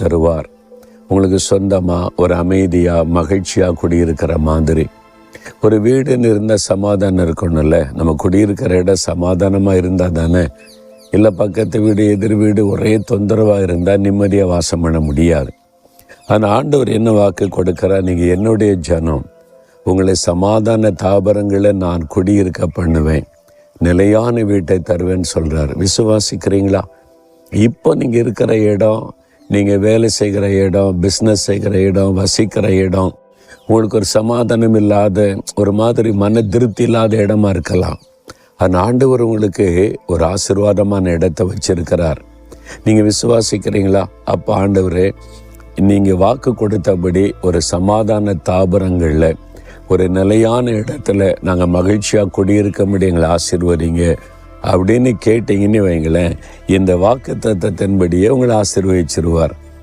தருவார். உங்களுக்கு சொந்தமாக ஒரு அமைதியாக மகிழ்ச்சியாக குடியிருக்கிற மாதிரி. ஒரு வீடுன்னு இருந்தால் சமாதானம் இருக்கணும்ல? நம்ம குடியிருக்கிற இடம் சமாதானமாக இருந்தால் தானே? இல்லை பக்கத்து வீடு எதிர் வீடு ஒரே தொந்தரவாக இருந்தால் நிம்மதியாக வாசம் பண்ண முடியாது. ஆனால் ஆண்டவர் என்ன வாக்கு கொடுக்குறா நீங்கள் என்னுடைய ஜனம். உங்களை சமாதான தாபரங்களை நான் குடியிருக்க பண்ணுவேன். நிலையான வீட்டை தருவேன்னு சொல்கிறார் விசுவாசிக்கிறீங்களா? இப்போ நீங்கள் இருக்கிற இடம் நீங்கள் வேலை செய்கிற இடம் பிஸ்னஸ் செய்கிற இடம் வசிக்கிற இடம் உங்களுக்கு ஒரு சமாதானம் இல்லாத ஒரு மாதிரி மன திருப்தி இல்லாத இடமா இருக்கலாம். அந்த ஆண்டவர் உங்களுக்கு ஒரு ஆசீர்வாதமான இடத்தை வச்சிருக்கிறார். நீங்கள் விசுவாசிக்கிறீங்களா? அப்போ ஆண்டவரே நீங்கள் வாக்கு கொடுத்தபடி ஒரு சமாதான தாபரங்களில் ஒரு நிலையான இடத்துல நாங்கள் மகிழ்ச்சியாக குடியிருக்க முடியும் எங்களை ஆசீர்வதிங்க. அப்படின்னு கேட்டீங்கன்னு வைங்களேன் இந்த வாக்கு தத்தத்தின்படியே உங்களை ஆசீர்வதிச்சிருவார்.